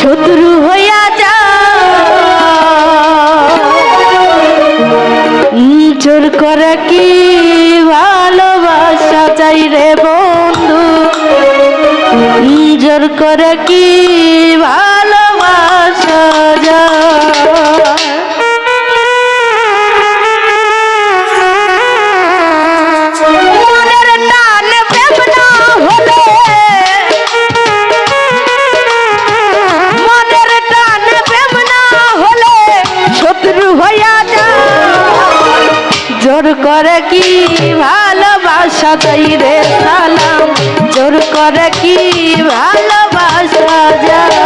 শত্রু হইয়া যা জোর করে কি ভালোবাসা চাই রে বন্ধু? জোর করে কি ভালোবাসা জোর করে কি ভালোবাসা তাই রে সালাম? জোর করে কি ভালোবাসা যায়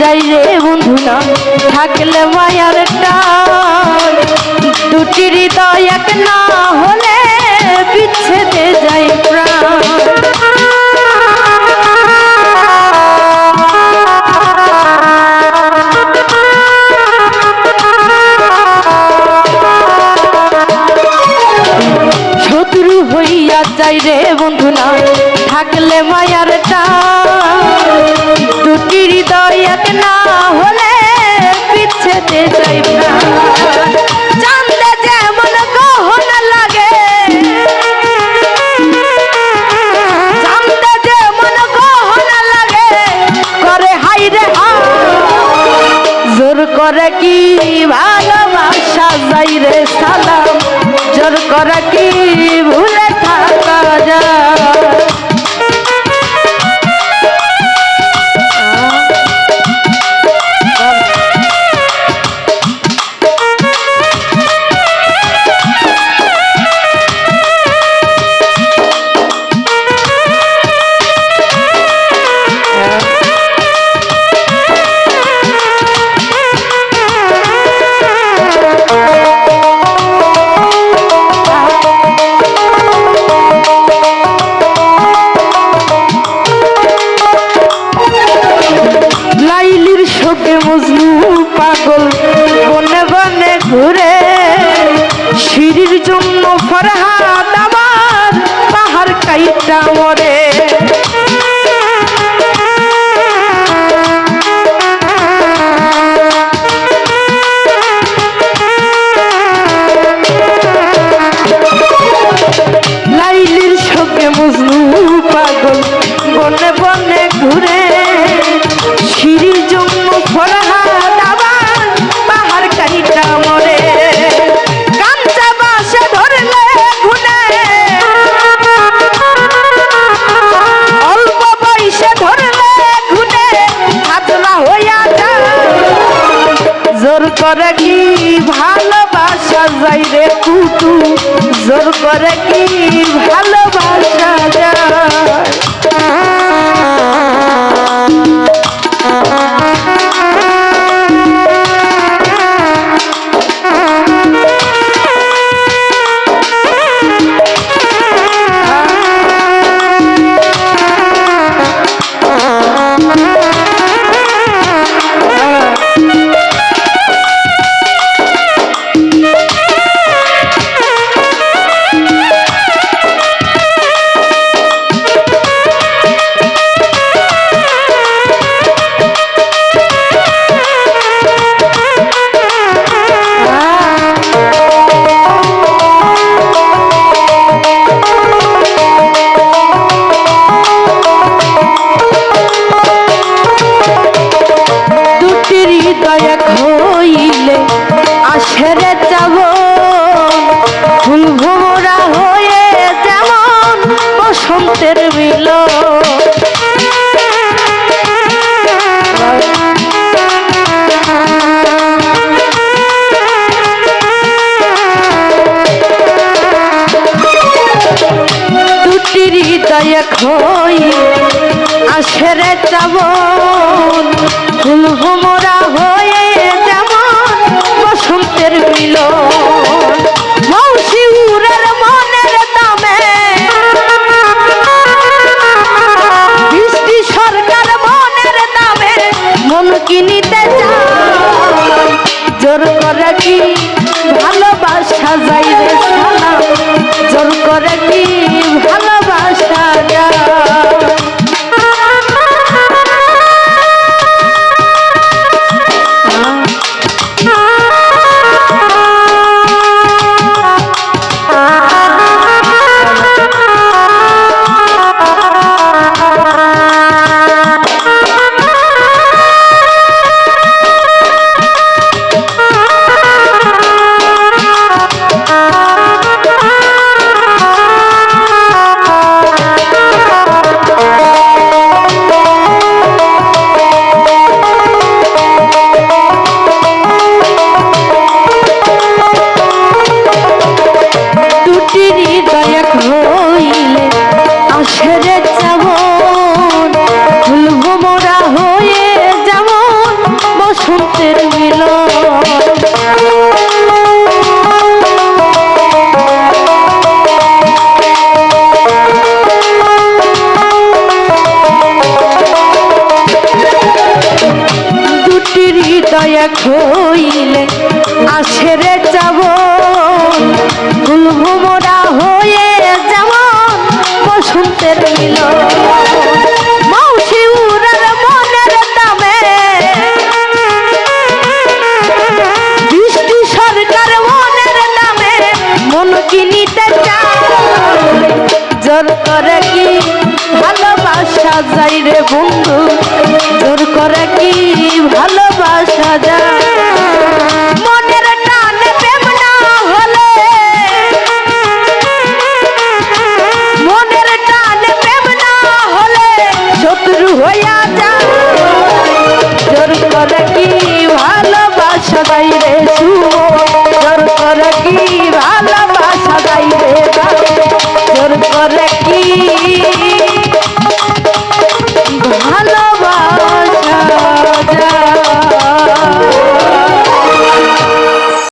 যাই রে বন্ধু না থাকলে মায়ার টান। দুটি হৃদয় এক না হলে কি শোকে মজনু পাগল বনে বনে ঘুরে। সিঁড়ির জন্য ফরহাদ আমার পাহাড় কাইটা মরে করে কি ভালোবাসা যাই রে কুটু? জোর করে কি ভালোবাসা এক হইলে আশেরে যাব। ফুলভোমরা হয়ে যেমন বসন্তের মিলন এক হই আশেরে চাবন ফুলভুম জোর করে কি? ভালোবাসা যাইবে সালাম জোর করে কি? ভালোবাসা যা কি জোর করে কি ভালোবাসা যাই রে বন্ধু? জোর করে কি ভালোবাসা যায়? মনে